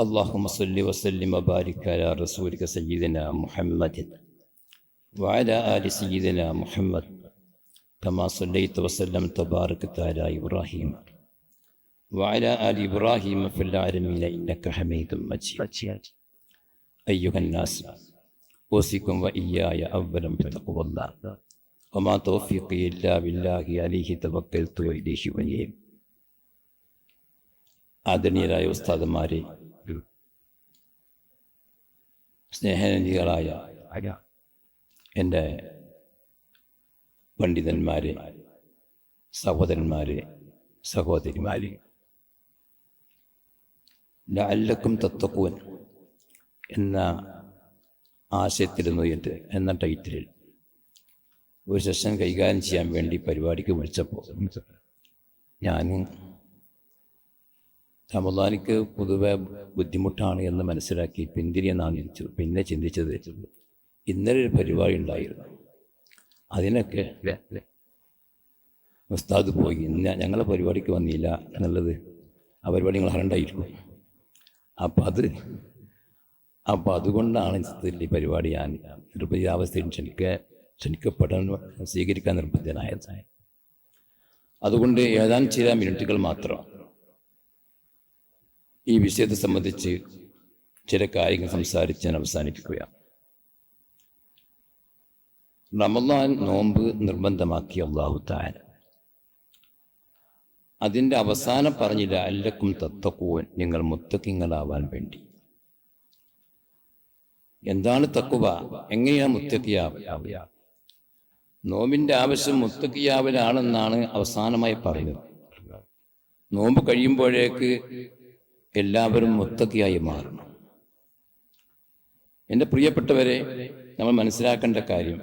اللهم صل وسلم وبارك على رسولك سيدنا محمد وعلى آل سيدنا محمد كما صليت وسلمت وباركت على إبراهيم وعلى آل إبراهيم في العالمين إنك حميد مجيد أيها الناس أوصيكم وإياي أولا بتقوى الله وما توفيقي إلا بالله عليه توكلت وإليه ونيب ആദരണീയരായ ഉസ്താദന്മാരെ സ്നേഹനിധികളായ എന്റെ പണ്ഡിതന്മാരെ സഹോദരന്മാരെ സഹോദരിമാരെ. ലാലക്കും തത്വക്കുവൻ എന്ന ആശയത്തിരുന്നു എന്റെ എന്ന ടൈറ്റിലിൽ ഒരു സെഷൻ കൈകാര്യം ചെയ്യാൻ വേണ്ടി പരിപാടിക്ക് വിളിച്ചപ്പോൾ ഞാൻ റമദാനിക്ക് പൊതുവെ ബുദ്ധിമുട്ടാണ് എന്ന് മനസ്സിലാക്കി പിന്തിരിയെന്നാണ് ചിന്തിച്ചത് പിന്നെ ചിന്തിച്ചത് ഇന്നലെ ഒരു പരിപാടി ഉണ്ടായിരുന്നു. അതിനൊക്കെ ഉസ്താദ് പോയി ഞങ്ങളെ പരിപാടിക്ക് വന്നില്ല എന്നുള്ളത് ആ പരിപാടി നിങ്ങൾ അറിയണ്ടായിരിക്കും. അപ്പം അത് അപ്പോൾ അതുകൊണ്ടാണ് ഈ പരിപാടി ഞാൻ നിർബന്ധിതാവസ്ഥയിൽ ക്ഷണിക്ക ക്ഷണിക്കപ്പെടാൻ സ്വീകരിക്കാൻ നിർബന്ധിതനായത്. അതുകൊണ്ട് ഏതാനും ചില മിനിറ്റുകൾ മാത്രം ഈ വിഷയത്തെ സംബന്ധിച്ച് ചില കാര്യങ്ങൾ സംസാരിച്ച് ഞാൻ അവസാനിപ്പിക്കുകയാണ്. റമദാൻ നോമ്പ് നിർബന്ധമാക്കിയ അള്ളാഹു താൻ അതിന്റെ അവസാനം പറഞ്ഞില്ല അല്ലക്കും തത്തക്കുവൻ നിങ്ങൾ മുത്തക്കിങ്ങളാവാൻ വേണ്ടി. എന്താണ് തക്കുവ എങ്ങനെയാണ് മുത്തക്കിയാവുക നോമ്പിന്റെ ആവശ്യം മുത്തക്കിയാവലാണെന്നാണ് അവസാനമായി പറയുന്നത് നോമ്പ് കഴിയുമ്പോഴേക്ക് എല്ലാവരും മുത്തക്കിയായി മാറണം എന്റെ പ്രിയപ്പെട്ടവരെ നമ്മൾ മനസ്സിലാക്കേണ്ട കാര്യം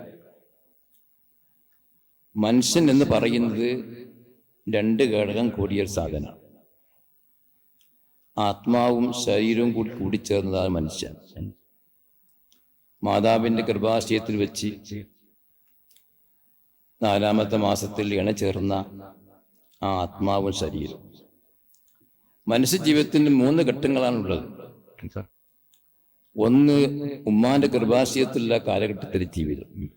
മനുഷ്യൻ എന്ന് പറയുന്നത് രണ്ട് ഘടകം കൂടിയൊരു സാധനമാണ്. ആത്മാവും ശരീരവും കൂടി കൂടിച്ചേർന്നതാണ് മനുഷ്യൻ. മാതാവിന്റെ ഗർഭാശയത്തിൽ വെച്ച് നാലാമത്തെ മാസത്തിൽ ഇണചേർന്ന ആ ആത്മാവും ശരീരവും. മനുഷ്യ ജീവിതത്തിന് മൂന്ന് ഘട്ടങ്ങളാണുള്ളത്. ഒന്ന് ഉമ്മാന്റെ ഗർഭാശയത്തിലുള്ള കാലഘട്ടത്തിലെ ജീവിതം.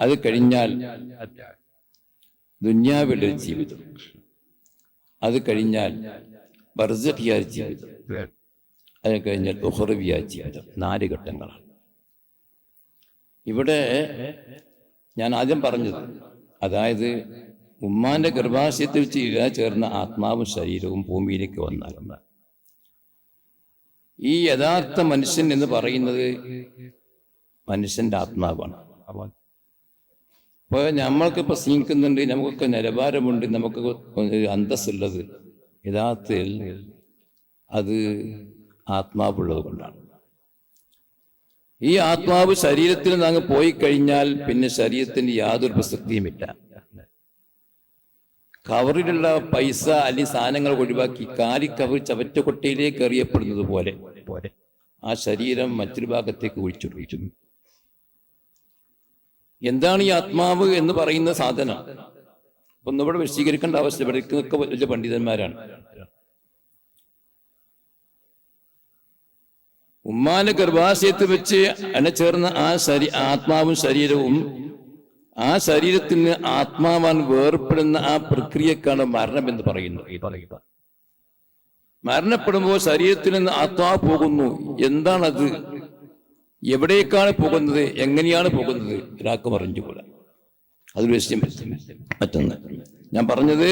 അത് കഴിഞ്ഞാൽ ദുന്യാവിയുടെ ജീവിതം. അത് കഴിഞ്ഞാൽ ബർസഖിയ ജീവിതം. അത് കഴിഞ്ഞാൽ ഉഹ്റവിയ ജീവിതം. നാല് ഘട്ടങ്ങളാണ്. ഇവിടെ ഞാൻ ആദ്യം പറഞ്ഞത് അതായത് ഉമ്മാന്റെ ഗർഭാശയത്തിൽ വെച്ച് ഇഴ ചേർന്ന ആത്മാവും ശരീരവും ഭൂമിയിലേക്ക് വന്നാൽ. ഈ യഥാർത്ഥ മനുഷ്യൻ എന്ന് പറയുന്നത് മനുഷ്യന്റെ ആത്മാവാണ്. അപ്പോൾ നമ്മൾക്ക് പ്രസംഗിക്കുന്നുണ്ട് നമുക്കൊക്കെ നിലവാരമുണ്ട് നമുക്ക് അന്തസ്സുള്ളത്. യഥാർത്ഥത്തിൽ അത് ആത്മാവുള്ളത് കൊണ്ടാണ്. ഈ ആത്മാവ് ശരീരത്തിൽ നിന്ന് അങ്ങ് പോയി കഴിഞ്ഞാൽ പിന്നെ ശരീരത്തിന് യാതൊരു പ്രസക്തിയുമില്ല കവറിലുള്ള പൈസ അല്ലെങ്കിൽ സാധനങ്ങൾ ഒഴിവാക്കി കാലി കവർ ചവറ്റക്കൊട്ടയിലേക്ക് എറിയപ്പെടുന്നത് പോലെ പോലെ. ആ ശരീരം മറ്റൊരു ഭാഗത്തേക്ക് ഒഴിച്ചൊഴിച്ചു എന്താണ് ഈ ആത്മാവ് എന്ന് പറയുന്ന സാധനം? ഒന്നും ഇവിടെ വിശദീകരിക്കേണ്ട അവസ്ഥ ഇവിടേക്കൊക്കെ വലിയ പണ്ഡിതന്മാരാണ്. ഉമ്മാന്റെ ഗർഭാശയത്തിൽ വെച്ച് അണച്ചേർന്ന ആ ശരീ ആത്മാവും ശരീരവും ആ ശരീരത്തിന് ആത്മാവാൻ വേർപ്പെടുന്ന ആ പ്രക്രിയക്കാണ് മരണം എന്ന് പറയുന്നത്. ഈ പറയുക മരണപ്പെടുമ്പോൾ ശരീരത്തിൽ നിന്ന് ആത്മാവ് പോകുന്നു. എന്താണത്? എവിടേക്കാണ് പോകുന്നത്? എങ്ങനെയാണ് പോകുന്നത്? ഒരാൾക്ക് അറിഞ്ഞുകൂടാ. അതൊരു വിഷയം മറ്റൊന്ന്. ഞാൻ പറഞ്ഞത്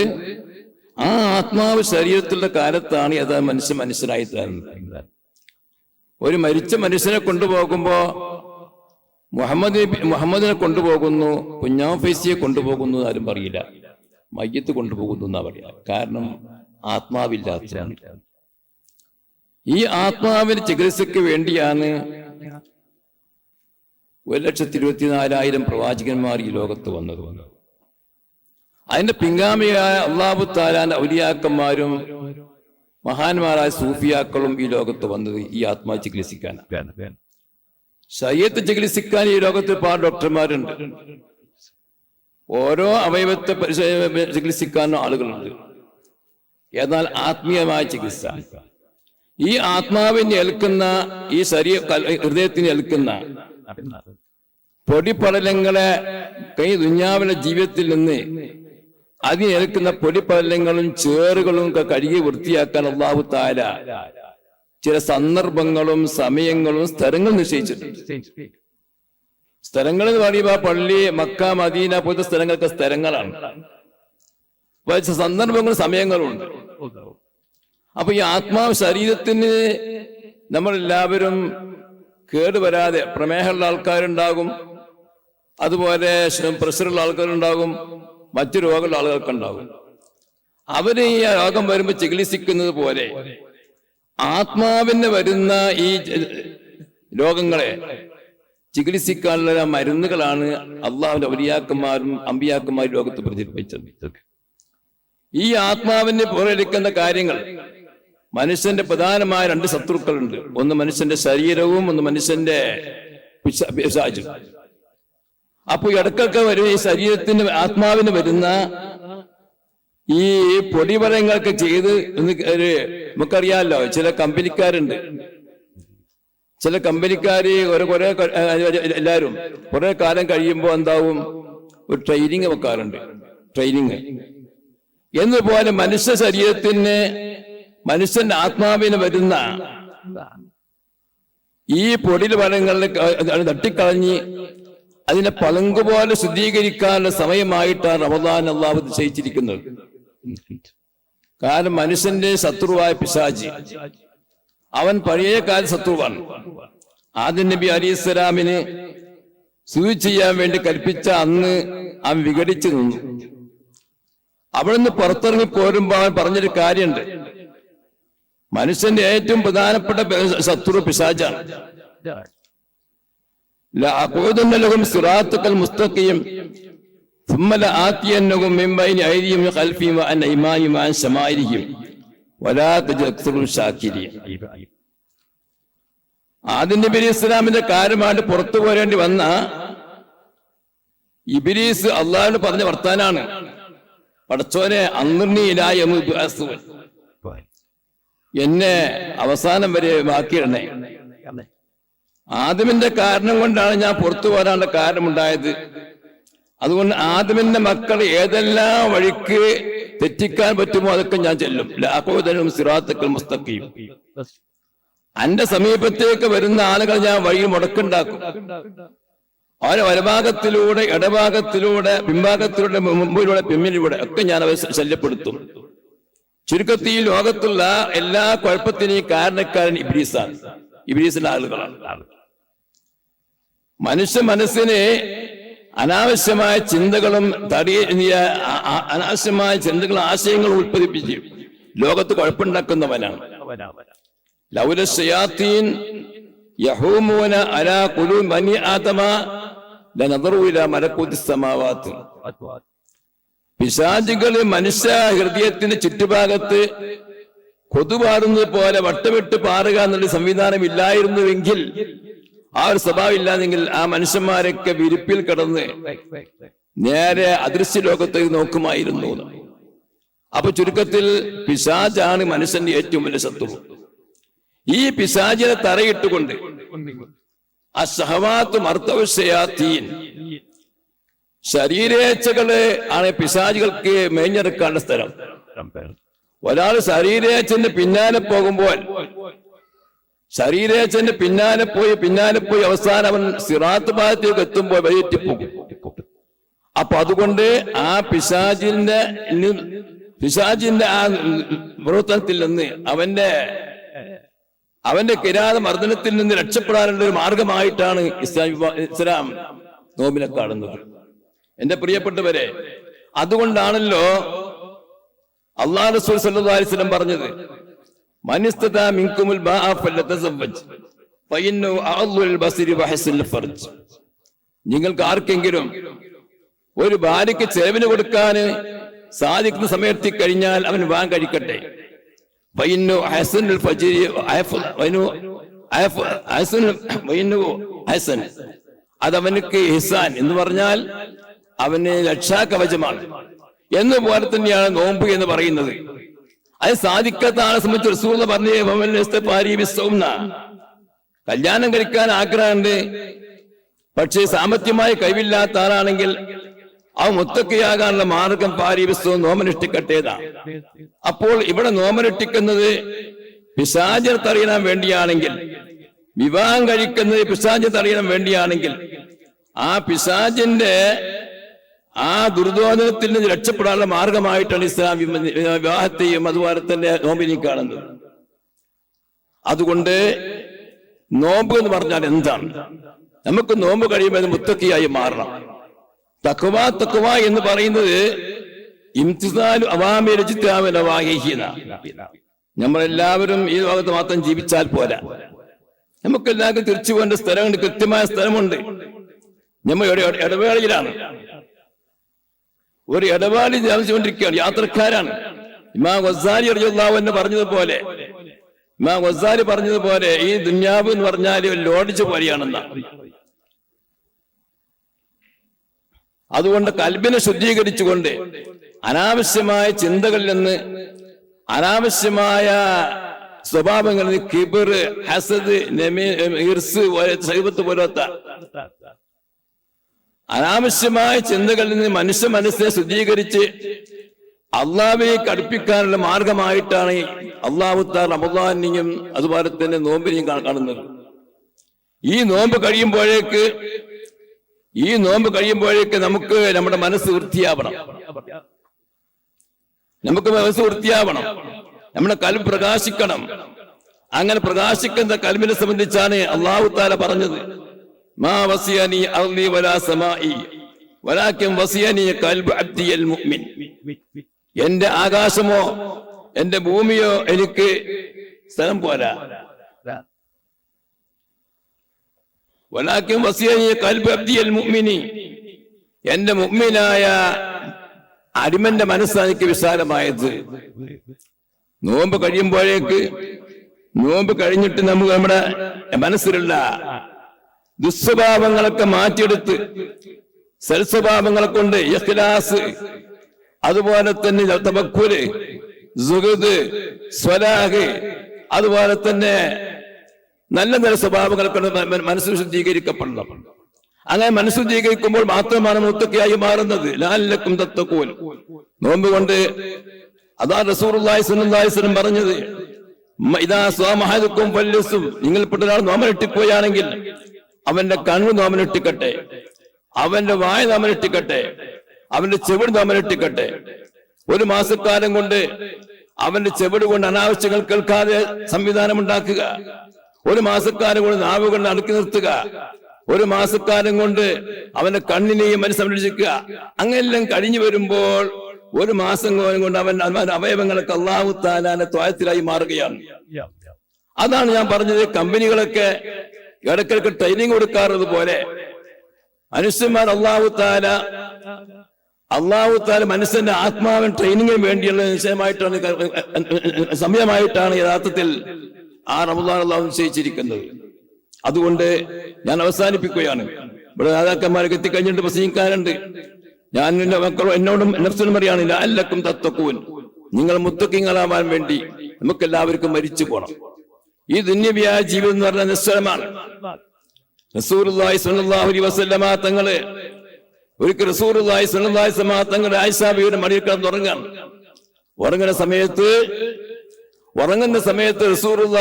ആ ആത്മാവ് ശരീരത്തിലുള്ള കാലത്താണ് അത് മനുഷ്യൻ മനസ്സിലായി തരുന്നത്. ഒരു മരിച്ച മനുഷ്യനെ കൊണ്ടുപോകുമ്പോ മുഹമ്മദ് മുഹമ്മദിനെ കൊണ്ടുപോകുന്നു കുഞ്ഞാഫൈസിയെ കൊണ്ടുപോകുന്നു ആരും പറയില്ല. മയ്യത്ത് കൊണ്ടുപോകുന്നു എന്നാ പറയാ. കാരണം ആത്മാവില്ലാത്തതാണ് ഈ ആത്മാവിന് ചികിത്സയ്ക്ക് വേണ്ടിയാണ് ഒരു ലക്ഷത്തി ഇരുപത്തിനാലായിരം പ്രവാചകന്മാർ ഈ ലോകത്ത് വന്നത്. അതിന്റെ പിൻഗാമിയായ അള്ളാഹു താലാന്റെ ഔലിയാക്കന്മാരും മഹാന്മാരായ സൂഫിയാക്കളും ഈ ലോകത്ത് വന്നത് ഈ ആത്മാ ചികിത്സിക്കാനാണ്. ശരീരത്തെ ചികിത്സിക്കാൻ ഈ ലോകത്ത് ഒരുപാട് ഡോക്ടർമാരുണ്ട്. ഓരോ അവയവത്തെ ചികിത്സിക്കാനും ആളുകളുണ്ട്. എന്നാൽ ആത്മീയമായ ചികിത്സ. ഈ ആത്മാവിന് ഏൽക്കുന്ന ഈ ശരീര ഹൃദയത്തിന് ഏൽക്കുന്ന പൊടിപടലങ്ങളെ കൈ ദുഞ്ഞാവിലെ ജീവിതത്തിൽ നിന്ന് അതിനേൽക്കുന്ന പൊടിപടലങ്ങളും ചേറുകളും ഒക്കെ കഴുകി വൃത്തിയാക്കാൻ അള്ളാഹു താര ചില സന്ദർഭങ്ങളും സമയങ്ങളും സ്ഥലങ്ങൾ നിശ്ചയിച്ചിട്ടുണ്ട്. സ്ഥലങ്ങൾ എന്ന് പറയുമ്പോ പള്ളി മക്ക മദീന പോലത്തെ സ്ഥലങ്ങളൊക്കെ സ്ഥലങ്ങളാണ്. സന്ദർഭങ്ങളും സമയങ്ങളും ഉണ്ട്. അപ്പൊ ഈ ആത്മാവ് ശരീരത്തിന് നമ്മളെല്ലാവരും കേടുവരാതെ പ്രമേഹമുള്ള ആൾക്കാരുണ്ടാകും. അതുപോലെ പ്രഷറുള്ള ആൾക്കാരുണ്ടാകും. മറ്റു രോഗമുള്ള ആളുകൾക്കുണ്ടാകും. അവർ ഈ രോഗം വരുമ്പോൾ ചികിത്സിക്കുന്നത് പോലെ ആത്മാവിന് വരുന്ന ഈ രോഗങ്ങളെ ചികിത്സിക്കാനുള്ള മരുന്നുകളാണ് അള്ളാഹുവിന്റെ ഔലിയാക്കന്മാരും അമ്പിയാക്കന്മാരും ലോകത്ത് പ്രചരിപ്പിച്ചത് ഈ ആത്മാവിനെ പുറത്തെടുക്കുന്ന കാര്യങ്ങൾ മനുഷ്യന്റെ പ്രധാനമായ രണ്ട് ശത്രുക്കളുണ്ട്. ഒന്ന് മനുഷ്യന്റെ ശരീരവും ഒന്ന് മനുഷ്യന്റെ പിശ- പിശാചും. അപ്പൊ ഇടക്കൊക്കെ വരും ഈ ശരീരത്തിന് ആത്മാവിന് വരുന്ന ഈ പൊടിപടങ്ങളൊക്കെ ചെയ്ത് ഒരു നമുക്കറിയാമല്ലോ ചില കമ്പനിക്കാരുണ്ട്. ചില കമ്പനിക്കാര് ഒരു കുറെ എല്ലാവരും കുറെ കാലം കഴിയുമ്പോൾ എന്താവും? ഒരു ട്രെയിനിങ് വെക്കാറുണ്ട്. ട്രെയിനിങ് എന്നതുപോലെ മനുഷ്യ ശരീരത്തിന് മനുഷ്യന്റെ ആത്മാവിന് വരുന്ന ഈ പൊടിൽ വനങ്ങളിൽ തട്ടിക്കളഞ്ഞ് അതിനെ പളുങ്കുപോലെ ശുദ്ധീകരിക്കാനുള്ള സമയമായിട്ടാണ് റമദാൻ അള്ളാഹു നിശ്ചയിച്ചിരിക്കുന്നത്. കാരണം മനുഷ്യന്റെ ശത്രുവായ പിശാജി അവൻ പഴയ കാല ശത്രുവാണ്. ആദ്യ നബി അലി ഇസ്ലാമിന് സ്ഥിതി ചെയ്യാൻ വേണ്ടി കൽപ്പിച്ച അന്ന് അവൻ വിഘടിച്ചു നിന്നു. അവിടെ നിന്ന് പുറത്തിറങ്ങി പോരുമ്പോ അവൻ പറഞ്ഞൊരു കാര്യമുണ്ട്. മനുഷ്യന്റെ ഏറ്റവും പ്രധാനപ്പെട്ട ശത്രു പിശാജാണ് ലഹം സുറാത്തുക്കൾ മുസ്തക്കിയും ثم لآتينهم من بين أيديهم وخلفهم وعن أيمانهم وعن شمائلهم ولا تجد أكثرهم شاكرين ആദ്യ നബി അലി ഇസ്ലാമിന്റെ കാര്യമായിട്ട് പുറത്തു പോരേണ്ടി വന്ന ഇബിലീസ് അള്ളാഹിനോട് പറഞ്ഞ വർത്താനാണ് പടച്ചോനെ അന്നിർണിയിലായ എന്നെ അവസാനം വരെ ബാക്കിയിടണേ ആദമിന്റെ കാരണം കൊണ്ടാണ് ഞാൻ പുറത്തു പോരാനുള്ള കാരണമുണ്ടായത് അതുകൊണ്ട് ആദമിന്റെ മക്കൾ ഏതെല്ലാം വഴിക്ക് തെറ്റിക്കാൻ പറ്റുമോ അതൊക്കെ ഞാൻ ചെല്ലും. ലാഹോദനും സിറാത്തക്കൽ മുസ്തഖീം. എന്റെ സമീപത്തേക്ക് വരുന്ന ആളുകൾ ഞാൻ വഴി മുടക്കുണ്ടാക്കും. അവരെ വലഭാഗത്തിലൂടെ ഇടഭാഗത്തിലൂടെ പിൻഭാഗത്തിലൂടെ മുമ്പിലൂടെ പിമ്മിലൂടെ ഒക്കെ ഞാൻ അവരെ ശല്യപ്പെടുത്തും. ചുരുക്കത്തിൽ ഈ ലോകത്തുള്ള എല്ലാ കുഴപ്പത്തിനെയും കാരണക്കാരൻ ഇബ്രീസാണ്. ഇബ്രീസിന്റെ ആളുകളാണ്. മനുഷ്യ മനസ്സിനെ അനാവശ്യമായ ചിന്തകളും തടിയ അനാവശ്യമായ ചിന്തകളും ആശയങ്ങളും ഉൽപ്പതിപ്പിച്ച് ലോകത്ത് കുഴപ്പമുണ്ടാക്കുന്നവനാണ്. ലൗല ശയാത്തീൻ യഹൂമൂന അലാ കുലു മനി ആതമ മലക്കൂത്തി സമാവാത്ത്. പിശാചികൾ മനുഷ്യ ഹൃദയത്തിന്റെ ചുറ്റുഭാഗത്ത് കൊതുപാറുന്നത് പോലെ വട്ടമിട്ട് പാറുക എന്നുള്ള സംവിധാനം ഇല്ലായിരുന്നുവെങ്കിൽ ആ ഒരു സ്വഭാവം ഇല്ലാന്നെങ്കിൽ ആ മനുഷ്യന്മാരൊക്കെ വിരിപ്പിൽ കിടന്ന് നേരെ അദൃശ്യ ലോകത്തേക്ക് നോക്കുമായിരുന്നു. അപ്പൊ ചുരുക്കത്തിൽ പിശാചാണ് മനുഷ്യന്റെ ഏറ്റവും വലിയ ശത്രു. ഈ പിശാചിനെ തറയിട്ടുകൊണ്ട് ആ സഹവാത്ത് മർത്തവശയാത്തീൻ ശരീരേച്ഛകൾ ആണ് പിശാചികൾക്ക് മേഞ്ഞെടുക്കാനുള്ള സ്ഥലം. ഒരാൾ ശരീരേച്ഛന്റെ പിന്നാലെ പോകുമ്പോൾ ശരീരേച്ഛന്റെ പിന്നാലെ പോയി പിന്നാലെ പോയി അവസാനം അവൻ സിറാത്ത് ഭാഗത്തേക്ക് എത്തുമ്പോൾ വഴിയെറ്റിപ്പോകും അപ്പൊ അതുകൊണ്ട് ആ പിശാജിന്റെ പിശാചിന്റെ ആ വൃത്തത്തിൽ നിന്ന് അവന്റെ അവന്റെ കിരാത മർദ്ദനത്തിൽ നിന്ന് രക്ഷപ്പെടാനുള്ള ഒരു മാർഗമായിട്ടാണ് ഇസ്ലാം നോമ്പിനെ കാണുന്നത്. എന്റെ പ്രിയപ്പെട്ടവരെ അതുകൊണ്ടാണല്ലോ അള്ളാഹ് റസൂൽ സല്ലു അലൈഹി പറഞ്ഞത് നിങ്ങൾക്ക് ആർക്കെങ്കിലും ഒരു ഭാര്യയ്ക്ക് ചെലവിന് കൊടുക്കാൻ സാധിക്കുന്ന സമയത്തി കഴിഞ്ഞാൽ അവൻ വാൻ കഴിക്കട്ടെ. അതവനക്ക് ഹിസാൻ എന്ന് പറഞ്ഞാൽ അവന് രക്ഷാകവചമാണ് എന്ന് പോലെ തന്നെയാണ് നോമ്പ് എന്ന് പറയുന്നത്. അത് സാധിക്കാത്ത ആളെ സംബന്ധിച്ച് റസൂൽ പറഞ്ഞ കല്യാണം കഴിക്കാൻ ആഗ്രഹമുണ്ട്. പക്ഷേ സാമ്പത്തികമായി കഴിവില്ലാത്ത ആളാണെങ്കിൽ ആ മുത്തക്കയാകാനുള്ള മാർഗം പാരീവിസ്തവും നോമനുഷ്ഠിക്കട്ടേതാണ് അപ്പോൾ ഇവിടെ നോമനുഷ്ഠിക്കുന്നത് പിശാചർ തറിയാൻ വേണ്ടിയാണെങ്കിൽ വിവാഹം കഴിക്കുന്നത് പിശാചർ തറിയാൻ വേണ്ടിയാണെങ്കിൽ ആ പിശാചിന്റെ ആ ദുർദോധനത്തിൽ നിന്ന് രക്ഷപ്പെടാനുള്ള മാർഗമായിട്ടാണ് ഇസ്ലാം വിവാഹത്തെയും അതുപോലെ തന്നെ നോമ്പിനെ കാണുന്നത്. അതുകൊണ്ട് നോമ്പ് എന്ന് പറഞ്ഞാൽ എന്താണ്? നമുക്ക് നോമ്പ് കഴിയുമ്പോൾ മുത്തക്കിയായി മാറണം. തക്കുവ തക്കുവ എന്ന് പറയുന്നത് ഇംതിസാലു അവാമിരജിത്താവിനവാഹിന നമ്മളെല്ലാവരും ഈ ലോകത്ത് മാത്രം ജീവിച്ചാൽ പോരാ. നമുക്കെല്ലാവർക്കും തിരിച്ചു പോകേണ്ട സ്ഥലമുണ്ട് കൃത്യമായ സ്ഥലമുണ്ട്. നമ്മൾ ഇടവേളയിലാണ്. ഒരു ഇടപാടി താമസിച്ചുകൊണ്ടിരിക്കുകയാണ് യാത്രക്കാരാണ്. ഇമാ ഗസാരി അറിയാവു എന്ന് പറഞ്ഞതുപോലെ ഇമാ ഗസാരി പറഞ്ഞതുപോലെ ഈ ദുന്യാവ് എന്ന് പറഞ്ഞാൽ ഒരു ലോഡിച്ച് പോലെയാണെന്ന. അതുകൊണ്ട് കൽബിനെ ശുദ്ധീകരിച്ചുകൊണ്ട് അനാവശ്യമായ ചിന്തകളിൽ നിന്ന് അനാവശ്യമായ സ്വഭാവങ്ങളിൽ കിബിർ ഹസദ് നെമി ഇർസ് സൈബത്ത് പോലത്തെ അനാവശ്യമായ ചിന്തകളിൽ നിന്ന് മനുഷ്യ മനസ്സിനെ ശുദ്ധീകരിച്ച് അള്ളാവിനെ കടുപ്പിക്കാനുള്ള മാർഗമായിട്ടാണ് അള്ളാഹുത്താർ അബുദാനിയും അതുപോലെ തന്നെ നോമ്പിനെയും കാണുന്നത്. ഈ നോമ്പ് കഴിയുമ്പോഴേക്ക് ഈ നോമ്പ് കഴിയുമ്പോഴേക്ക് നമുക്ക് നമ്മുടെ മനസ്സ് വൃത്തിയാവണം. നമുക്ക് മനസ്സ് വൃത്തിയാവണം. നമ്മുടെ കൽബ് പ്രകാശിക്കണം. അങ്ങനെ പ്രകാശിക്കുന്ന കൽബിനെ സംബന്ധിച്ചാണ് അള്ളാഹു താല പറഞ്ഞത്. എന്റെ ആകാശമോ എന്റെ ഭൂമിയോ എനിക്ക് സ്ഥലം പോരാ. വലാക്കും വസിയനി കൽബ് അബ്ദിയൽ മുഅ്മിനി എന്റെ മുഅ്മിനായ അടിമന്റെ മനസ്സാണ് എനിക്ക് വിശാലമായത്. നോമ്പ് കഴിയുമ്പോഴേക്ക് നോമ്പ് കഴിഞ്ഞിട്ട് നമുക്ക് നമ്മുടെ മനസ്സിലുള്ള ദുസ്വഭാവങ്ങളൊക്കെ മാറ്റിയെടുത്ത് സൽസ്വഭാവങ്ങളെ കൊണ്ട് ഇഖ്ലാസ് അതുപോലെ തന്നെ തബക്കുൽ സുഹൃത് സ്വലാഹ് അതുപോലെ തന്നെ നല്ല നല്ല സ്വഭാവങ്ങൾ കൊണ്ട് മനസ്സ് ശുദ്ധീകരിക്കപ്പെടണം. അങ്ങനെ മനസ്സ് ശുദ്ധീകരിക്കുമ്പോൾ മാത്രമാണ് മുത്തക്കയായി മാറുന്നത്. ലാലക്കും തത്തക്കൂൻ നോമ്പ് കൊണ്ട് അതാ അലൈഹി വസല്ലം പറഞ്ഞത് "മ- ഇതാ സ്വാമഹദുക്കും നിങ്ങൾ നിങ്ങൾപ്പെട്ട ഒരാൾ നോമനിട്ടിപ്പോയാണെങ്കിൽ അവന്റെ കണ്ണു നാമനിട്ടിക്കട്ടെ അവന്റെ വായ നാമനിട്ടിക്കട്ടെ അവന്റെ ചെവിട് നാമനിട്ടിക്കട്ടെ ഒരു മാസക്കാലം കൊണ്ട് അവന്റെ ചെവിട് കൊണ്ട് അനാവശ്യങ്ങൾ കേൾക്കാതെ സംവിധാനം ഉണ്ടാക്കുക. ഒരു മാസക്കാലം കൊണ്ട് നാവ് കൊണ്ട് അടുക്കി നിർത്തുക. ഒരു മാസക്കാലം കൊണ്ട് അവന്റെ കണ്ണിനെയും മനസ്സ് സംരക്ഷിക്കുക അങ്ങനെല്ലാം കഴിഞ്ഞു വരുമ്പോൾ ഒരു മാസം കൊണ്ട് അവൻ അവയവങ്ങളെ അവയവങ്ങളൊക്കെ അള്ളാഹു താലാന്റെ ത്വായത്തിലായി മാറുകയാണ്. അതാണ് ഞാൻ പറഞ്ഞത്. കമ്പനികളൊക്കെ ഇടയ്ക്കിടയ്ക്ക് ട്രെയിനിങ് കൊടുക്കാറത് പോലെ. മനുഷ്യന്മാർ അള്ളാഹു താല അള്ളാഹു താല മനുഷ്യന്റെ ആത്മാവൻ ട്രെയിനിങ്ങിന് വേണ്ടിയുള്ള നിശ്ചയമായിട്ടാണ് സമയമായിട്ടാണ് യഥാർത്ഥത്തിൽ ആ റമദാൻ അള്ളാഹു നിശ്ചയിച്ചിരിക്കുന്നത്. അതുകൊണ്ട് ഞാൻ അവസാനിപ്പിക്കുകയാണ്. ഇവിടെ നേതാക്കന്മാരൊക്കെ എത്തിക്കഴിഞ്ഞിട്ട് പ്രസംഗിക്കാനുണ്ട് ഞാൻ എന്റെ മക്കളും എന്നോടും നഫ്സിനും പറയാണ് അല്ലക്കും തത്വക്കൂൻ നിങ്ങൾ മുത്തക്കിങ്ങളാവാൻ വേണ്ടി നമുക്ക് എല്ലാവർക്കും മരിച്ചു പോണം. ഈ ദുന്യവ്യായ ജീവിതം എന്ന് പറഞ്ഞാൽ നിശ്ചലമാണ് റസൂലുള്ളാഹി സ്വല്ലല്ലാഹു അലൈഹി വസല്ലമ തങ്ങൾ ഒരിക്കൽ റസൂലുള്ളാഹി സ്വല്ലല്ലാഹു സമാ തങ്ങളുടെ തങ്ങൾ ആയിഷാബിയുടെ മടിയിൽ കിടന്ന് ഉറങ്ങാണ്. ഉറങ്ങുന്ന സമയത്ത് ഉറങ്ങുന്ന സമയത്ത് റസൂലുള്ള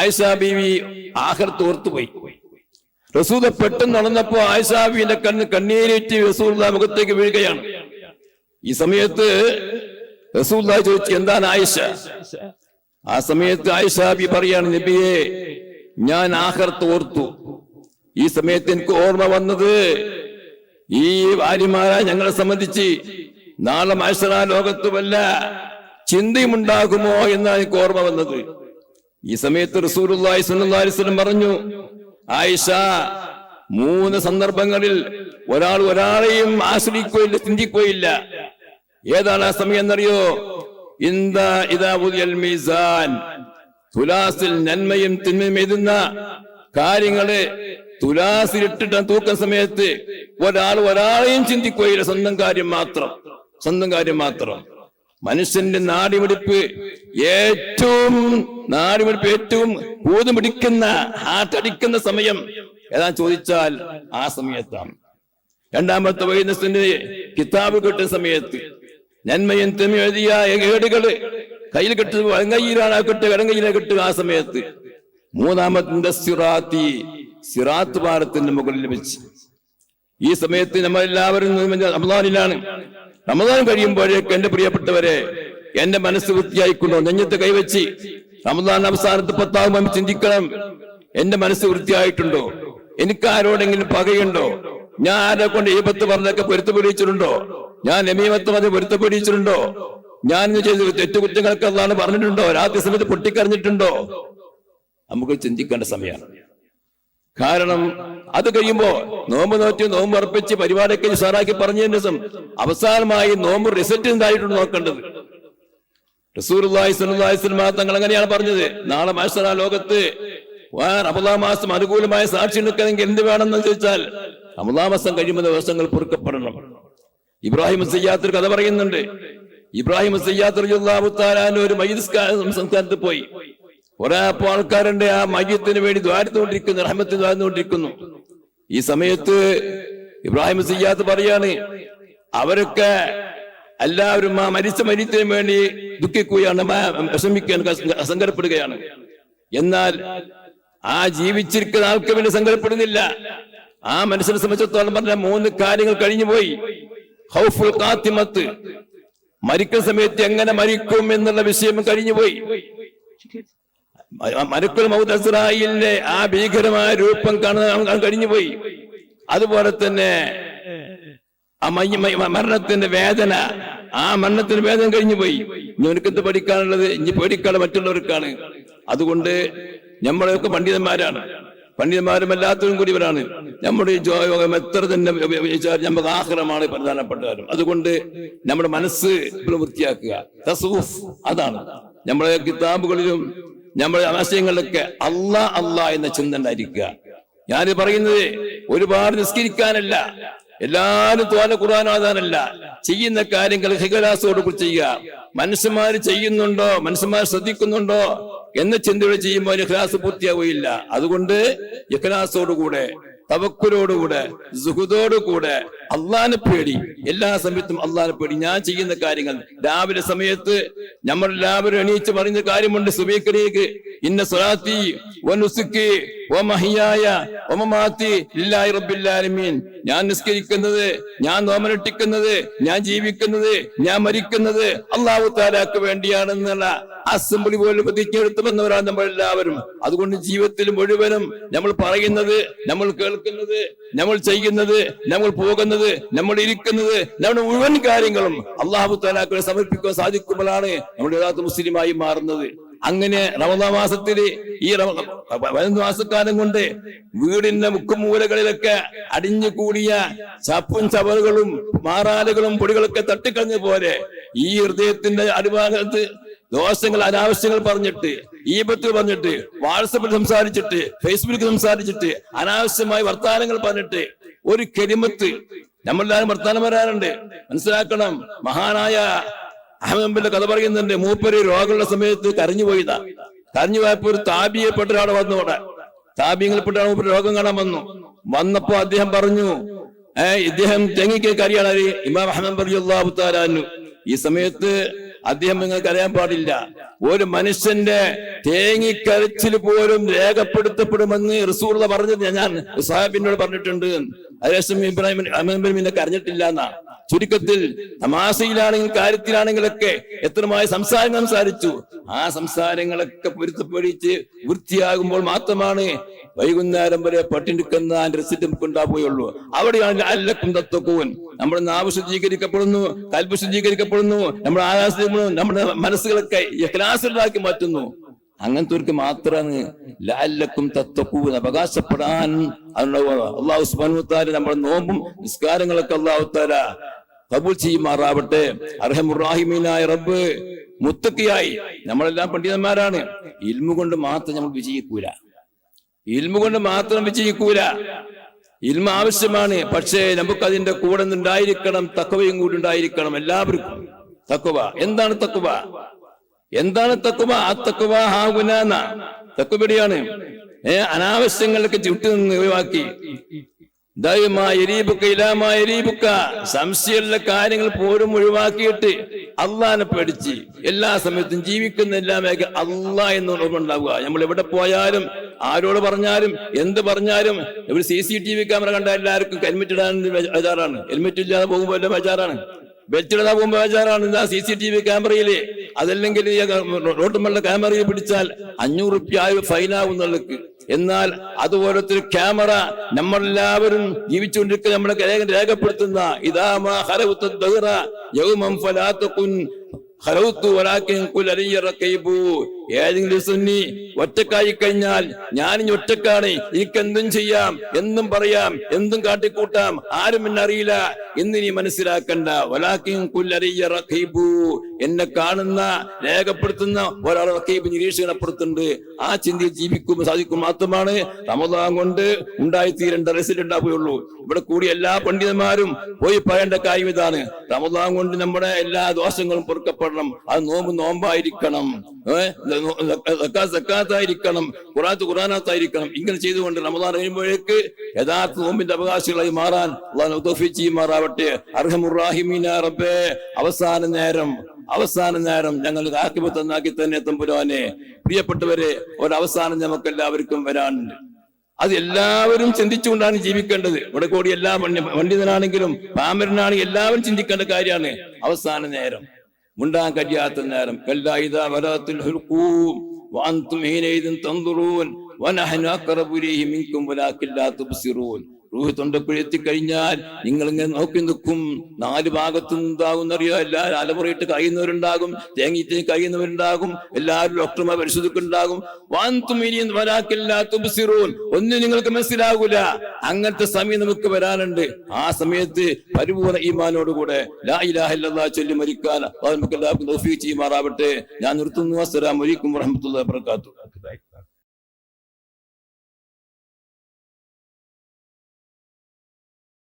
ആയിഷാ ബീവി തോർത്തു ഓർത്തുപോയി റസൂദ പെട്ടെന്ന് നടന്നപ്പോ ആയിഷാബിന്റെ കണ്ണ് കണ്ണീരേറ്റ് റസൂലുള്ള മുഖത്തേക്ക് വീഴുകയാണ്. ഈ സമയത്ത് റസൂലുള്ള ചോദിച്ചു എന്താണ് ആയിഷ? ആ സമയത്ത് ആയിഷാബി പറയാണ് നബിയെ ഞാൻ ആഹർത്ത് ഓർത്തു. ഈ സമയത്ത് എനിക്ക് ഓർമ്മ വന്നത് ഈ ഭാര്യമാരെ ഞങ്ങളെ സംബന്ധിച്ച്. നാളെ മത്സര ലോകത്ത് വല്ല ചിന്തയുമുണ്ടാകുമോ എന്നാണ് എനിക്ക് ഓർമ്മ വന്നത്. ഈ സമയത്ത് റസൂലുള്ളാഹി സ്വല്ലല്ലാഹി അലൈഹി വസല്ലം പറഞ്ഞു ആയിഷ മൂന്ന് സന്ദർഭങ്ങളിൽ ഒരാൾ ഒരാളെയും ആശ്രയിക്കുകയില്ല ചിന്തിക്കുകയില്ല. ഏതാണ് ആ സമയം എന്നറിയോ? തുലാസിൽ നന്മയും തിന്മയും എഴുതുന്ന കാര്യങ്ങൾ തുലാസിലിട്ടിട്ട് തൂക്കുന്ന സമയത്ത് ഒരാൾ ഒരാളെയും ചിന്തിക്കുകയില്ല. സ്വന്തം കാര്യം മാത്രം. സ്വന്തം കാര്യം മാത്രം. മനുഷ്യന്റെ നാടിമിടിപ്പ് ഏറ്റവും നാടിമിടിപ്പ് ഏറ്റവും കൂതു പിടിക്കുന്ന ഹാർട്ട് അടിക്കുന്ന സമയം ഏതാ ചോദിച്ചാൽ ആ സമയത്താണ്. രണ്ടാമത്തെ വൈദ്യസിന്റെ കിതാബ് കിട്ടുന്ന സമയത്ത് നന്മയും തെമ്മ എഴുതിയ കേടുകൾ കയ്യിൽ കെട്ട് വലങ്കയിലാണ് കെട്ട് ഇടങ്കയിലെ കെട്ട് ആ സമയത്ത്. മൂന്നാമത്തെ സിറാത്തി സിറാത്ത് പാലത്തിന്റെ മുകളിൽ വെച്ച്. ഈ സമയത്ത് നമ്മൾ എല്ലാവരും റമദാനിലാണ്. റമദാൻ കഴിയുമ്പോഴേക്ക് എന്റെ പ്രിയപ്പെട്ടവരെ എന്റെ മനസ്സ് വൃത്തിയായിക്കൊണ്ടോ? നെഞ്ഞത്ത് കൈവച്ച് റമദാൻ അവസാനത്ത് പത്താകുമ്പോൾ ചിന്തിക്കണം. എന്റെ മനസ്സ് വൃത്തിയായിട്ടുണ്ടോ? എനിക്ക് ആരോടെങ്കിലും പകയുണ്ടോ? ഞാൻ ആരെ കൊണ്ട് ഈ പത്ത് പറഞ്ഞൊക്കെ പൊരുത്തപ്പെടിയിച്ചിട്ടുണ്ടോ ഞാൻ നമീമത്ത് പറഞ്ഞ് പൊരുത്തപ്പെടിയിച്ചിട്ടുണ്ടോ ഞാൻ ചെയ്ത തെറ്റുകുറ്റങ്ങൾക്ക് അതാണ് പറഞ്ഞിട്ടുണ്ടോ? രാത്രി സമയത്ത് പൊട്ടിക്കറിഞ്ഞിട്ടുണ്ടോ നമുക്ക് ചിന്തിക്കേണ്ട സമയമാണ്. കാരണം അത് കഴിയുമ്പോ നോമ്പ് നോറ്റി നോമ്പ് ഉറപ്പിച്ച് പരിപാടിയൊക്കെ സാറാക്കി പറഞ്ഞതിന് ദിവസം അവസാനമായി നോമ്പ് റിസൾട്ട് എന്തായിട്ടുണ്ട് നോക്കേണ്ടത്? റസൂർലായി സ്വലാസ്ലമ തങ്ങൾ അങ്ങനെയാണ് പറഞ്ഞത്. നാളെ മാസ്റ്റർ ലോകത്ത് റമദാ മാസം അനുകൂലമായ സാക്ഷി നിൽക്കണമെങ്കിൽ എന്ത് വേണമെന്ന് ചോദിച്ചാൽ റമദാ മാസം കഴിയുമ്പോൾ ദിവസങ്ങൾ പൊറുക്കപ്പെടണം. ഇബ്രാഹിം സയ്യാത്ത് കഥ പറയുന്നുണ്ട്. ഇബ്രാഹിം സയ്യാത്ത് ഒരു മയ്യദ് സംസ്ഥാനത്ത് പോയി. ഒരാപ്പോ ആൾക്കാരുണ്ട് ആ മയ്യത്തിന് വേണ്ടി ദ്വാരത്തുകൊണ്ടിരിക്കുന്നു റഹ്മത്തിന് ദ്വാരത്തുകൊണ്ടിരിക്കുന്നു ഈ സമയത്ത് ഇബ്രാഹിം സയ്യാത്ത് പറയാണ് അവരൊക്കെ എല്ലാവരും ആ മരിച്ച മരിച്ചതിന് വേണ്ടി ദുഃഖിക്കുകയാണ് വിഷമിക്കാൻ സങ്കടപ്പെടുകയാണ്. എന്നാൽ ആ ജീവിച്ചിരിക്കുന്ന ആൾക്ക് വേണ്ടി സങ്കടപ്പെടുന്നില്ല. ആ മനുഷ്യനെ സംബന്ധിച്ചിടത്തോളം പറഞ്ഞ മൂന്ന് കാര്യങ്ങൾ കഴിഞ്ഞുപോയി ഹൗഫുൽ കാത്തിമത്ത് മരിക്കുന്ന സമയത്ത് എങ്ങനെ മരിക്കും എന്നുള്ള വിഷയം കഴിഞ്ഞുപോയി മരക്കുൽ മൗദ് അസ്രായിലിന്റെ ആ ഭീകരമായ രൂപം കാണാൻ കഴിഞ്ഞുപോയി അതുപോലെ തന്നെ ആ മരണത്തിന്റെ വേദന. ആ മരണത്തിന്റെ വേദന കഴിഞ്ഞു പോയി. ഇനി എനിക്കെന്ത് പഠിക്കാനുള്ളത്? ഇനി പേടിക്കാനുള്ള മറ്റുള്ളവർക്കാണ്. അതുകൊണ്ട് നമ്മളൊക്കെ പണ്ഡിതന്മാരാണ്. പണ്ഡിതന്മാരും കൂടി ഇവരാണ് നമ്മുടെ ഈ ജോയോഗം എത്ര തന്നെ ഉപയോഗിച്ചാൽ നമുക്ക് ആഹ്റമാണ് പ്രധാനപ്പെട്ടവരും അതുകൊണ്ട് നമ്മുടെ മനസ്സ് വൃത്തിയാക്കുക. തസൂഫ് അതാണ്. നമ്മുടെ കിതാബുകളിലും നമ്മുടെ ആശയങ്ങളിലൊക്കെ അല്ലാ അല്ലാ എന്ന ചിന്ത ഉണ്ടായിരിക്കുക ഞാൻ പറയുന്നത് ഒരുപാട് നിസ്കരിക്കാനല്ല. എല്ലാരും തോന ഖുർആൻ ആദാനല്ല. ചെയ്യുന്ന കാര്യങ്ങൾ ഹിഗലാസോട് കൂടി ചെയ്യുക. മനുഷ്യന്മാർ ചെയ്യുന്നുണ്ടോ? മനുഷ്യന്മാർ ശ്രദ്ധിക്കുന്നുണ്ടോ? എന്ന ചിന്തയോടെ ചെയ്യുമ്പോൾ ഇഖ്ലാസ് പൂർത്തിയാവുകയില്ല. അതുകൊണ്ട് ഇഖ്ലാസോടുകൂടെ തവക്കുലോടുകൂടെ സുഹൃതോടുകൂടെ അള്ളാനെ പേടി. എല്ലാ സമയത്തും അള്ളാനെ പേടി. ഞാൻ ചെയ്യുന്ന കാര്യങ്ങൾ. രാവിലെ സമയത്ത് നമ്മൾ എല്ലാവരും എണീച്ച് പറയുന്ന കാര്യമുണ്ട്. സുബീക്കരേക്ക് ഇന്ന സ്വലാത്തി വനുസുക്കി ഓ മഹിയായ ഒമമാത്തി ഇല്ലായി റബ്ബിൽ ആലമീൻ. ഞാൻ നിസ്കരിക്കുന്നത് ഞാൻ നോമനട്ടിക്കുന്നത് ഞാൻ ജീവിക്കുന്നത് ഞാൻ മരിക്കുന്നത് അള്ളാഹു താലാക്ക് വേണ്ടിയാണെന്നുള്ള അസംബ്ലി പോലും പ്രതിജ്ഞയെടുത്ത് വന്നവരാണ് നമ്മൾ എല്ലാവരും. അതുകൊണ്ട് ജീവിതത്തിൽ മുഴുവനും നമ്മൾ പറയുന്നത് നമ്മൾ കേൾക്കുന്നത് നമ്മൾ ചെയ്യുന്നത് നമ്മൾ പോകുന്നത് നമ്മൾ ഇരിക്കുന്നത് നമ്മുടെ മുഴുവൻ കാര്യങ്ങളും അള്ളാഹു തലാക്കളെ സമർപ്പിക്കാൻ സാധിക്കുമ്പോഴാണ് നമ്മൾ യഥാർത്ഥ മുസ്ലിമായി മാറുന്നത്. അങ്ങനെ റമദാ മാസത്തിൽ ഈ പതിനൊന്ന് മാസക്കാലം കൊണ്ട് വീടിന്റെ മുക്കുമൂലകളിലൊക്കെ അടിഞ്ഞു കൂടിയ ചപ്പും ചവറുകളും മാറാലുകളും പൊടികളൊക്കെ തട്ടിക്കളഞ്ഞ പോലെ ഈ ഹൃദയത്തിന്റെ അടിഭാഗത്ത് ദോഷങ്ങൾ അനാവശ്യങ്ങൾ പറഞ്ഞിട്ട് ഈപത്തിൽ പറഞ്ഞിട്ട് വാട്സപ്പിൽ സംസാരിച്ചിട്ട് ഫേസ്ബുക്കിൽ സംസാരിച്ചിട്ട് അനാവശ്യമായി വർത്താനങ്ങൾ പറഞ്ഞിട്ട് ഒരു കെരിമത്ത് നമ്മളെല്ലാവരും വർത്താനം വരാറുണ്ട് മനസ്സിലാക്കണം. മഹാനായ അഹമ്മദിന്റെ കഥ പറയുന്നുണ്ട്. മൂപ്പര് രോഗമുള്ള സമയത്ത് കരഞ്ഞു പോയതാ. കരഞ്ഞു പോയപ്പോ ഒരു താപിയെപ്പെട്ട ഒരാൾ വന്നു അവിടെ. താബിയങ്ങളിൽപ്പെട്ട ആൾ മൂപ്പര് രോഗം കാണാൻ വന്നു. വന്നപ്പോ അദ്ദേഹം പറഞ്ഞു ഏഹ് ഇദ്ദേഹം തെങ്ങിക്ക് കരിയാണ് ഇമാം അഹമ്മദ് പറഞ്ഞു ഈ സമയത്ത് അദ്ദേഹം നിങ്ങൾക്ക് അറിയാൻ പാടില്ല. ഒരു മനുഷ്യന്റെ തേങ്ങിക്കരച്ചിൽ പോലും രേഖപ്പെടുത്തപ്പെടുമെന്ന് റസൂർല പറഞ്ഞത് ഞാൻ സാഹിബിനോട് പറഞ്ഞിട്ടുണ്ട്. അതേസം ഇബ്രാഹിം അഹമ്മദിനെ കരഞ്ഞിട്ടില്ല എന്നാ. ചുരുക്കത്തിൽ തമാശയിലാണെങ്കിൽ കാര്യത്തിലാണെങ്കിലൊക്കെ എത്രമായ സംസാരം സംസാരിച്ചു. ആ സംസാരങ്ങളൊക്കെ പൊരുത്തപ്പെടിച്ച് വൃത്തിയാകുമ്പോൾ മാത്രമാണ് വൈകുന്നേരം വരെ പട്ടിണിക്കുന്ന റിസിറ്റ് നമുക്ക് ഉണ്ടാവുകയുള്ളൂ അവിടെയാണ് അല്ലക്കും തത്വക്കൂൻ. നമ്മുടെ നാവ് ശുദ്ധീകരിക്കപ്പെടുന്നു കൽപ്പ് ശുദ്ധീകരിക്കപ്പെടുന്നു നമ്മുടെ ആകാശം നമ്മുടെ മനസ്സുകളൊക്കെ ക്ലാസ്സിലാക്കി മാറ്റുന്നു. അങ്ങനത്തെ മാത്രമാണ് ലാലക്കും തത്വക്കൂവൻ അവകാശപ്പെടാൻ അള്ളാഹു സുബാനുത്താൽ നമ്മുടെ നോമ്പും നിസ്കാരങ്ങളൊക്കെ അള്ളാഹുത്താര കബൂൽ ചെയ്യുമാറാവട്ടെ. അർഹമുറാഹിമീനായ റബ്ബ് മുത്തക്കിയായി. നമ്മളെല്ലാം പണ്ഡിതന്മാരാണ്. ഇൽമു കൊണ്ട് മാത്രം നമ്മൾ വിജയിക്കൂല. ഇൽമു കൊണ്ട് മാത്രം വിജയിക്കൂല. ഇൽമ ആവശ്യമാണ്. പക്ഷേ നമുക്ക് അതിന്റെ കൂടെ ഉണ്ടായിരിക്കണം തക്കവയും കൂടി ഉണ്ടായിരിക്കണം എല്ലാവർക്കും. തക്കുവ എന്താണ് തക്കുവ എന്താണ് തക്കുവ ആ തക്കുവ ഹാഗുനാന്ന തക്കുപടിയാണ് ഏ അനാവശ്യങ്ങൾക്ക് ചുട്ടു നിന്ന് ഒഴിവാക്കി. സംശയമുള്ള കാര്യങ്ങൾ പോലും ഒഴിവാക്കിയിട്ട് അള്ളാനെ പേടിച്ച് എല്ലാ സമയത്തും ജീവിക്കുന്ന എല്ലാ മേഖല അള്ളാ എന്ന് ഉണ്ടാവുക. നമ്മൾ എവിടെ പോയാലും ആരോട് പറഞ്ഞാലും എന്ത് പറഞ്ഞാലും ഒരു C C T V camera കണ്ട എല്ലാവർക്കും ഹെൽമെറ്റ് ഇടാൻ ബജാറാണ്. ഹെൽമെറ്റ് ഇല്ലാതെ പോകുമ്പോൾ എല്ലാം ബേജാറാണ്. ഇടാതെ പോകുമ്പോൾ ഇതാ സി സി ടി വി ക്യാമറയിൽ. അതല്ലെങ്കിൽ ഈ റോട്ടുമുള്ള ക്യാമറയിൽ പിടിച്ചാൽ അഞ്ഞൂറ് റുപ്യ ഫൈനാവുന്നുള്ളക്ക് എന്നാൽ അതുപോലത്തെ ക്യാമറ നമ്മളെല്ലാവരും ജീവിച്ചുകൊണ്ടിരിക്കുന്ന നമ്മളെ രേഖ- രേഖപ്പെടുത്തുന്ന ഇതാമാ യൗമം റഖീബു ഏതെങ്കിലും ദിവസം നീ ഒറ്റക്കായി കഴിഞ്ഞാൽ ഞാൻ ഇനി ഒറ്റക്കാണ്. എനിക്ക് എന്തും ചെയ്യാം. എന്തും പറയാം. എന്തും കാട്ടിക്കൂട്ടാം. ആരും എന്നെ അറിയില്ല. എന്ന് നീ മനസ്സിലാക്കണ്ട. വലാക്കിയും എന്നെ കാണുന്ന രേഖപ്പെടുത്തുന്ന ഒരാൾ റഖീബ് നിരീക്ഷണപ്പെടുത്തുന്നുണ്ട് ആ ചിന്തയിൽ ജീവിക്കും സാധിക്കും മാത്രമാണ് റമദാൻ കൊണ്ട് ഉണ്ടായിത്തീരേണ്ട റിസൾട്ട് ഉണ്ടാവുകയുള്ളൂ. ഇവിടെ കൂടി എല്ലാ പണ്ഡിതന്മാരും പോയി പറയേണ്ട കാര്യം ഇതാണ്. റമദാൻ കൊണ്ട് നമ്മുടെ എല്ലാ ദോഷങ്ങളും പൊറുക്കപ്പെടണം. അത് നോമ്പ് നോമ്പായിരിക്കണം. സക്കാത്തായിരിക്കണം ഖുറാത്ത് ഖുറാനാത്തായിരിക്കണം. ഇങ്ങനെ ചെയ്തുകൊണ്ട് റമദാൻ കഴിയുമ്പോഴേക്ക് യഥാർത്ഥ നോമ്പിന്റെ അവകാശികളായി മാറാൻ മാറാവട്ടെ അർഹമുറാഹിമീന റബ്ബേ. അവസാന നേരം അവസാന നേരം ഞങ്ങൾ ആക്കിപത്തന്നാക്കി തന്നെ തമ്പുരാനെ. പ്രിയപ്പെട്ടവരെ ഒരവസാനം നമുക്ക് എല്ലാവർക്കും വരാനുണ്ട് അത് എല്ലാവരും ചിന്തിച്ചുകൊണ്ടാണ് ജീവിക്കേണ്ടത്. ഇവിടെ കൂടി എല്ലാ പണ്ഡി- പണ്ഡിതനാണെങ്കിലും പാമരനാണെങ്കിലും എല്ലാവരും ചിന്തിക്കേണ്ട കാര്യമാണ് അവസാന നേരം. മുണ്ടാൻ കഴിയാത്ത നേരം റൂഹ് തൊണ്ടക്കുഴി കഴിഞ്ഞാൽ നിങ്ങൾ ഇങ്ങനെ നോക്കി നിൽക്കും. നാല് ഭാഗത്തും ഉണ്ടാകുന്നറിയോ എല്ലാവരും അലമുറയിട്ട് കഴിയുന്നവരുണ്ടാകും. തേങ്ങിത്തേ കഴിയുന്നവരുണ്ടാകും. എല്ലാവരും ഡോക്ടർമാർ പരിശോധിക്കുന്നുണ്ടാകും. ഒന്നും നിങ്ങൾക്ക് മനസ്സിലാകൂല. അങ്ങനത്തെ സമയം നമുക്ക് വരാനുണ്ട്. ആ സമയത്ത് പരിപൂർണ ഈമാനോടുകൂടെ ലാ ഇലാഹ ചൊല്ലി മരിക്കാൻ അത് നമുക്ക് എല്ലാവർക്കും ചെയ്യുമാറാവട്ടെ. ഞാൻ നിർത്തുന്നു. അസ്സലാമു അലൈക്കും വറഹ്മത്തുള്ളാഹി വബറകാതുഹു.